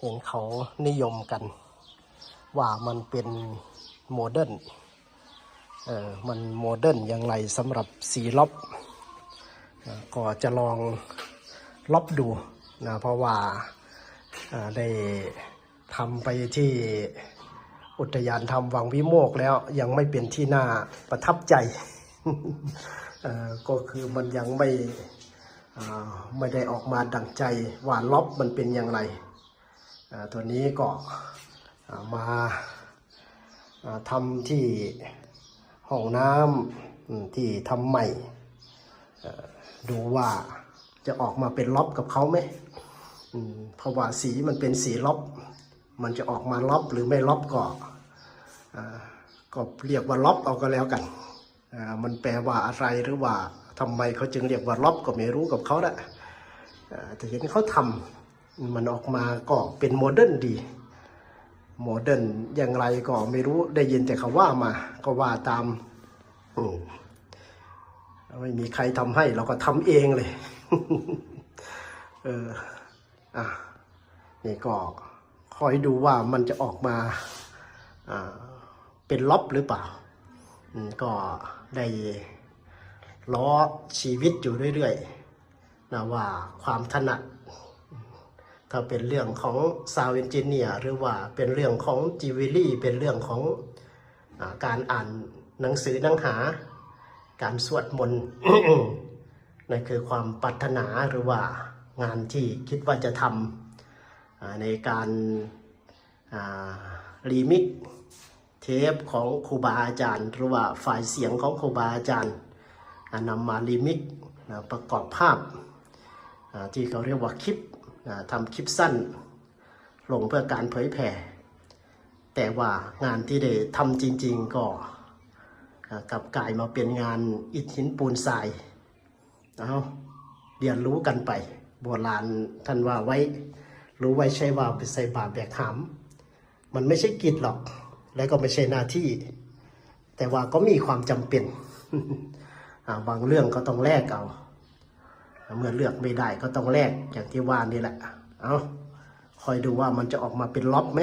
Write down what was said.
เห็นเขานิยมกัน ว่ามันเป็นโมเดิร์นเออมันโมเดิร์นอย่างไรสำหรับสีล็อบก็จะลองล็อบดูนะเพราะว่าได้ทำไปที่อุทยานธรรมวังวิโมกแล้วยังไม่เป็นที่น่าประทับใจ ก็คือมันยังไม่ไม่ได้ออกมาดังใจว่าล็อบมันเป็นอย่างไร ตัวนี้ก็มาทำที่ห้องน้ำที่ทำใหม่ดูว่าจะออกมาเป็นล็อบกับเขาไหมเพราะว่าสีมันเป็นสีล็อบ มันจะออกมาล็อบหรือไม่ล็อบก็ก็เรียกว่าล็อบเอาก็แล้วกันมันแปลว่าอะไรหรือว่าทำไมเขาจึงเรียกว่าล็อบก็ไม่รู้กับเขาแหละแต่เห็นเขาทำ มันออกมาก็เป็นโมเดิร์นดี โมเดิร์นอย่างไรก็ไม่รู้ได้ยินแต่เขาว่ามา ก็ว่าตามอมไม่มีใครทำให้เราก็ทำเองเลย เออ อะ นี่ก็คอยดูว่ามันจะออกมาอ่าเป็นล็อบหรือเปล่า ก็ได้ล้อชีวิตอยู่เรื่อยๆนะว่าความถนัด ถ้าเป็นเรื่องของซาว n อนจิเนียหรือว่าเป็นเรื่องของจีวิลี่เป็นเรื่องของอการอ่านหนังสือหนังหา การสวดมนต์นั่นคือความปรารถนาหรือว่างานที่คิดว่าจะทำในการรีมิกเทปของครูบาอาจารย์ หรือว่าฝ่ายเสียงของครูบาอาจารย์นำมารีมิกประกอบภาพที่เขาเรียกว่าคลิป ทำคลิปสั้น ลงเพื่อการเผยแผ่แต่ว่างานที่ได้ทำจริง ๆ ก็กลับกลายมาเป็นงานอิฐหินปูนทรายเอาเรียนรู้กันไปโบราณท่านว่าไว้ รู้ไว้ใช่ว่าไปใส่บาตรแบกหาม มันไม่ใช่กิจหรอก และก็ไม่ใช่หน้าที่ แต่ว่าก็มีความจำเป็นบางเรื่องก็ต้องแลกเอา เมื่อเลือกไม่ได้ก็ต้องแลกอย่างที่ว่านี่แหละ เอาคอยดูว่ามันจะออกมาเป็นล็อบไหม